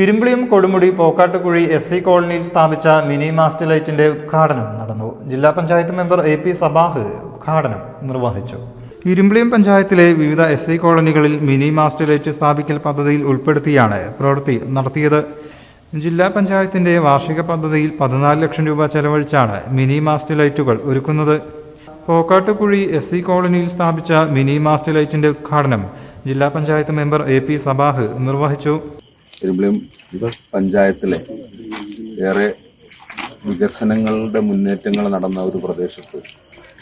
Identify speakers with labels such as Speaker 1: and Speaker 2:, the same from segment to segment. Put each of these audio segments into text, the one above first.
Speaker 1: ഇരുമ്പിളിയും കൊടുമുടി പോക്കാട്ടുകുഴി S C കോളനിയിൽ സ്ഥാപിച്ച മിനി മാസ്റ്റ് ലൈറ്റിന്റെ ഉദ്ഘാടനം നടന്നു. ജില്ലാ panchayat member A P Sabah ഉദ്ഘാടനം നിർവഹിച്ചു. ഇരുമ്പിളിയം പഞ്ചായത്തിലെ വിവിധ എസ് സി കോളനികളിൽ മിനി മാസ്റ്റ് ലൈറ്റ് സ്ഥാപിക്കൽ പദ്ധതിയിൽ ഉൾപ്പെടുത്തിയാണ് പ്രവൃത്തി നടത്തിയത്. ജില്ലാ പഞ്ചായത്തിന്റെ വാർഷിക പദ്ധതിയിൽ പതിനാല് ലക്ഷം രൂപ ചെലവഴിച്ചാണ് മിനി മാസ്റ്റ് ലൈറ്റുകൾ ഒരുക്കുന്നത്. പോക്കാട്ടുകുഴി എസ് സി കോളനിയിൽ സ്ഥാപിച്ച മിനി മാസ്റ്റ് ലൈറ്റിന്റെ ഉദ്ഘാടനം ജില്ലാ panchayat member A P Sabah നിർവഹിച്ചു.
Speaker 2: ഇരുമ്പിളിയും പഞ്ചായത്തിലെ ഏറെ വികസനങ്ങളുടെ മുന്നേറ്റങ്ങൾ നടന്ന ഒരു പ്രദേശത്ത്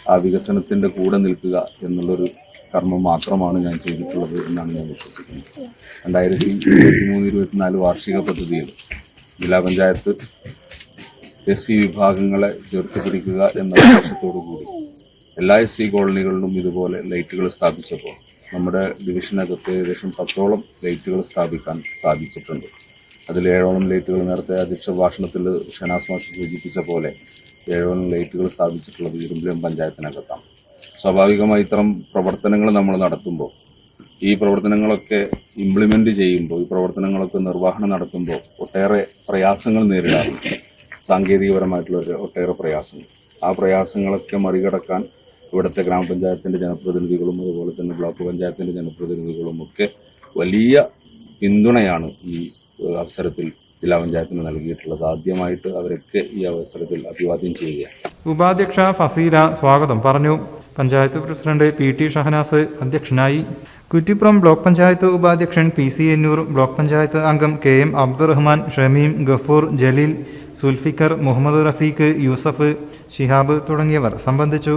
Speaker 2: ആ വികസനത്തിന്റെ കൂടെ നിൽക്കുക എന്നുള്ളൊരു കർമ്മം മാത്രമാണ് ഞാൻ ചെയ്തിട്ടുള്ളത് എന്നാണ് ഞാൻ വിശ്വസിക്കുന്നത്. രണ്ടായിരത്തി ഇരുപത്തി മൂന്ന് ഇരുപത്തിനാല് വാർഷിക പദ്ധതിയിൽ ജില്ലാ പഞ്ചായത്ത് എസ് സി വിഭാഗങ്ങളെ ചേർത്ത് പിടിക്കുക എന്ന ഉദ്ദേശത്തോടു കൂടി എല്ലാ എസ് സി കോളനികളിലും ഇതുപോലെ ലൈറ്റുകൾ സ്ഥാപിച്ചപ്പോൾ നമ്മുടെ ഡിവിഷനകത്ത് ഏകദേശം പത്തോളം ലൈറ്റുകൾ സ്ഥാപിക്കാൻ സാധിച്ചിട്ടുണ്ട്. അതിൽ ഏഴോളം ലൈറ്റുകൾ നേരത്തെ അധ്യക്ഷ ഭാഷണത്തിൽ ഷനാസ് മാഷ് സൂചിപ്പിച്ച പോലെ ഏഴോളം ലൈറ്റുകൾ സ്ഥാപിച്ചിട്ടുള്ളത് ഇരുമ്പിലും പഞ്ചായത്തിനകത്താണ്. സ്വാഭാവികമായി ഇത്തരം പ്രവർത്തനങ്ങൾ നമ്മൾ നടത്തുമ്പോൾ ഈ പ്രവർത്തനങ്ങളൊക്കെ ഇംപ്ലിമെന്റ് ചെയ്യുമ്പോൾ ഈ പ്രവർത്തനങ്ങളൊക്കെ നിർവഹണം നടത്തുമ്പോൾ ഒട്ടേറെ പ്രയാസങ്ങൾ നേരിടാറുണ്ട്. സാങ്കേതികപരമായിട്ടുള്ള ഒട്ടേറെ പ്രയാസങ്ങൾ. ആ പ്രയാസങ്ങളൊക്കെ മറികടക്കാൻ ഇവിടുത്തെ ഗ്രാമപഞ്ചായത്തിന്റെ ജനപ്രതിനിധികളും അതുപോലെ തന്നെ ബ്ലോക്ക് പഞ്ചായത്തിന്റെ ജനപ്രതിനിധികളും ഒക്കെ വലിയ പിന്തുണയാണ് ഈ അവസരത്തിൽ ജില്ലാ പഞ്ചായത്തിന് നൽകിയിട്ടുള്ളത്. ആദ്യമായിട്ട് അവരൊക്കെ ഈ അവസരത്തിൽ അഭിവാദ്യം ചെയ്യുകയാണ്.
Speaker 1: ഉപാധ്യക്ഷ ഫസീല സ്വാഗതം പറഞ്ഞു. Panchayat president P T Shahanas അധ്യക്ഷനായി. കുറ്റിപ്പുറം ബ്ലോക്ക് പഞ്ചായത്ത് ഉപാധ്യക്ഷൻ P C Ennur block panchayat അംഗം കെ എം അബ്ദുറഹ്മാൻ ഷമീം ഗഫൂർ ജലീൽ സുൽഫിക്കർ മുഹമ്മദ് റഫീഖ് യൂസഫ് ഷിഹാബ് തുടങ്ങിയവർ സംബന്ധിച്ചു.